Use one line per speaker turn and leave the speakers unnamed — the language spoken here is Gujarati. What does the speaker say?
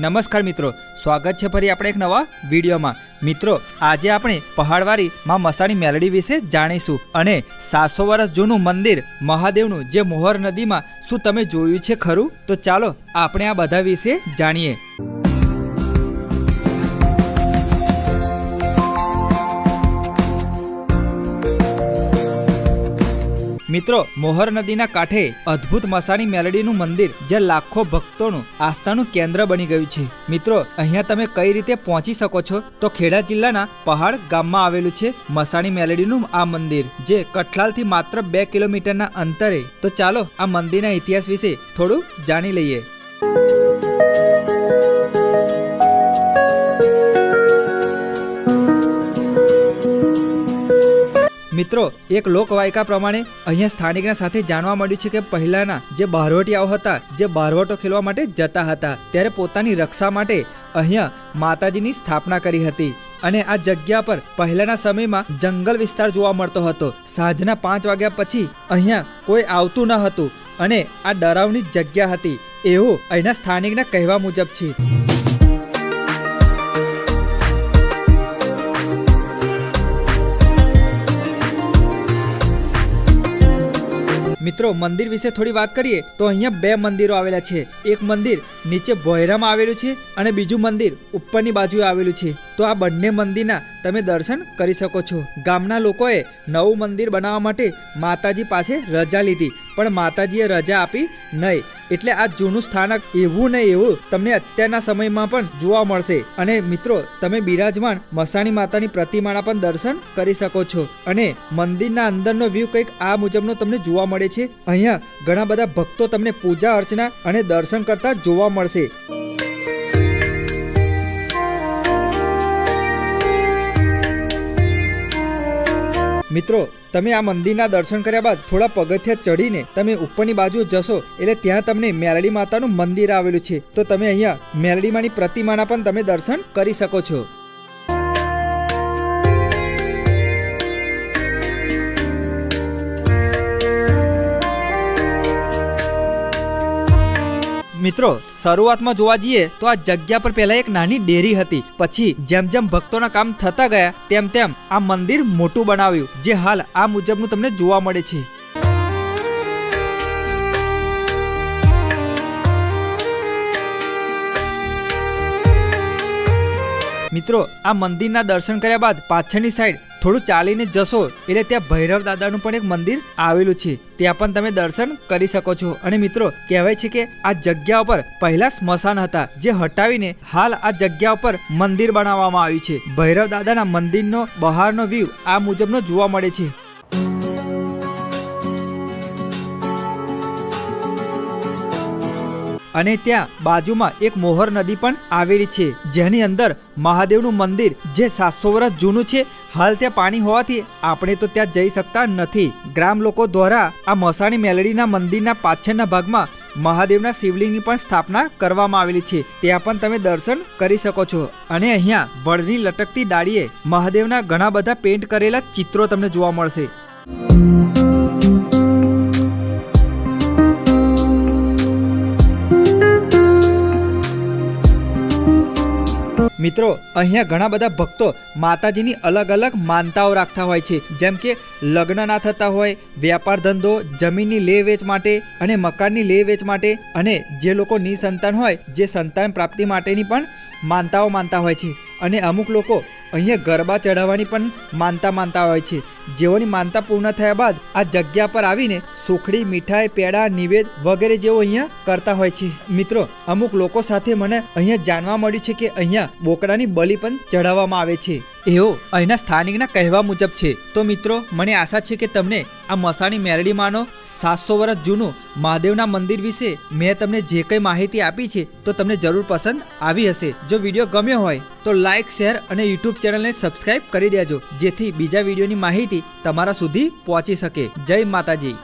નમસ્કાર મિત્રો, સ્વાગત છે ફરી આપણે એક નવા વિડીયોમાં. મિત્રો, આજે આપણે પહાડવાળી માં મસાણી મેલડી વિશે જાણીશું અને સાતસો વર્ષ જૂનું મંદિર મહાદેવનું જે મોહર નદીમાં શું તમે જોયું છે ખરું? તો ચાલો, આપણે આ બધા વિશે જાણીએ. મિત્રો, મોહર નદીના કાંઠે અદ્ભુત મસાણી મેલડીનું મંદિર જે લાખો ભક્તોનું આસ્થાનું કેન્દ્ર બની ગયું છે. મિત્રો, અહીંયા તમે કઈ રીતે પહોંચી શકો છો? તો ખેડા જિલ્લાના પહાડ ગામમાં આવેલું છે મસાણી મેલડીનું આ મંદિર, જે કઠલાલથી માત્ર બે કિલોમીટરના અંતરે. તો ચાલો આ મંદિરના ઇતિહાસ વિશે થોડું જાણી લઈએ. મિત્રો, એક લોકવાયકા પ્રમાણે અહીંયા સ્થાનિકના સાથે જાણવા મળ્યું છે કે પહેલાના જે બહારવટીયાઓ હતા, જે બહારવટો ખેલવા માટે જતા હતા, ત્યારે પોતાની રક્ષા માટે અહીંયા માતાજીની સ્થાપના કરી હતી. અને આ જગ્યા પર પહેલાના સમયમાં જંગલ વિસ્તાર જોવા મળતો હતો. સાંજના પાંચ વાગ્યા પછી અહીંયા કોઈ આવતું ન હતું અને આ ડરાવની જગ્યા હતી. એવું અહીંના સ્થાનિકના કહેવા મુજબ છે. મિત્રો, મંદિર વિશે થોડી વાત કરીએ, તો અહીંયા બે મંદિરો આવેલા છે. એક મંદિર નીચે ભોયરામાં આવેલું છે અને બીજું મંદિર ઉપરની બાજુએ આવેલું છે. તો આ બંને મંદિરના તમે દર્શન કરી શકો છો. ગામના લોકોએ નવું મંદિર બનાવવા માટે માતાજી પાસે રજા લીધી, પણ માતાજીએ રજા આપી નહીં. એટલે આ જૂનું સ્થાનક એવું ને એવું તમને અત્યારના સમયમાં પણ જોવા મળશે. અને મિત્રો, તમે બિરાજમાન મસાણી માતાની પ્રતિમાના પણ દર્શન કરી શકો છો. અને મંદિરના અંદરનો વ્યૂ કંઈક આ મુજબનો તમને જોવા મળે છે. અહીંયા ઘણા બધા ભક્તો તમને પૂજા અર્ચના અને દર્શન કરતા જોવા મળશે. મિત્રો, તમે આ મંદિરના દર્શન કર્યા બાદ થોડા પગથિયા ચડીને તમે ઉપરની બાજુ જશો, એટલે ત્યાં તમને મેરડી માતાનું મંદિર આવેલું છે. તો તમે અહીંયા મેરડી માની પ્રતિમાના પણ તમે દર્શન કરી શકો છો. મિત્રો, શરૂઆતમાં જોવા જઈએ તો આ જગ્યા પર પહેલા એક નાની ડેરી હતી. પછી જેમ જેમ ભક્તોના કામ થતા ગયા, તેમ તેમ આ મંદિર મોટું બનાવ્યું, જે હાલ આ મુજબનું તમને જોવા મળે છે. મિત્રો, આ મંદિરના દર્શન કર્યા બાદ પાછળની સાઈડ થોડું ચાલીને જશો એટલે ત્યાં ભૈરવ દાદાનું પણ એક મંદિર આવેલું છે. ત્યાં પણ તમે દર્શન કરી શકો છો. અને મિત્રો, કહેવાય છે કે આ જગ્યા ઉપર પહેલા સ્મશાન હતા, જે હટાવીને હાલ આ જગ્યા ઉપર મંદિર બનાવવામાં આવ્યું છે. ભૈરવ દાદાના મંદિરનો બહારનો વ્યૂ આ મુજબનો જોવા મળે છે. અને ત્યાં બાજુમાં એક મોહર નદી પણ આવેલી છે, જેની અંદર મહાદેવનું મંદિર, જે સાતસો વર્ષ જૂનું છે, હાલ ત્યાં પાણી હોવાથી આપણે તો ત્યાં જઈ શકતા નથી. ગ્રામ લોકો દ્વારા આ મસાણી મેલડીના મંદિરના પાછળના ભાગમાં મહાદેવના શિવલિંગની પણ સ્થાપના કરવામાં આવેલી છે. ત્યાં પણ તમે દર્શન કરી શકો છો. અને અહીંયા વડની લટકતી ડાળીએ મહાદેવના ઘણા બધા પેન્ટ કરેલા ચિત્રો તમને જોવા મળશે. અહીંયા ઘણા બધા ભક્તો માતાજીની અલગ અલગ માનતાઓ રાખતા હોય છે. જેમ કે, લગ્ન ના થતા હોય, વ્યાપાર ધંધો, જમીનની લે વેચ માટે અને મકાનની લે વેચ માટે અને જે લોકો નિસંતાન હોય, જે સંતાન પ્રાપ્તિ માટેની પણ માનતાઓ માનતા હોય છે. અને અમુક લોકો અહીંયા ગરબા ચઢાવવાની પણ માનતા માનતા હોય છે. જેઓની માનતા પૂર્ણ થયા બાદ આ જગ્યા પર આવીને સુખડી, મીઠાઈ, પેડા, નિવેદ વગેરે જેવો અહીંયા કરતા હોય છે. મિત્રો, અમુક લોકો સાથે મને અહીંયા જાણવા મળ્યું છે કે અહીંયા બોકડાની બલિ પણ ચઢાવવામાં આવે છે. એવો અહીંના સ્થાનિકના કહેવા મુજબ છે. તો મિત્રો, મને આશા છે કે તમને આ મસાણી મેરડીમાંનો સાતસો વર્ષ જૂનું મહાદેવના મંદિર વિશે મેં તમને જે કંઈ માહિતી આપી છે, તો તમને જરૂર પસંદ આવી હશે. જો વીડિયો ગમ્યો હોય તો લાઇક શેર અને યુટ્યુબ ચેનલને સબસ્ક્રાઇબ કરી દેજો, જેથી બીજા વિડીયોની માહિતી તમારા સુધી પહોંચી શકે. જય માતાજી.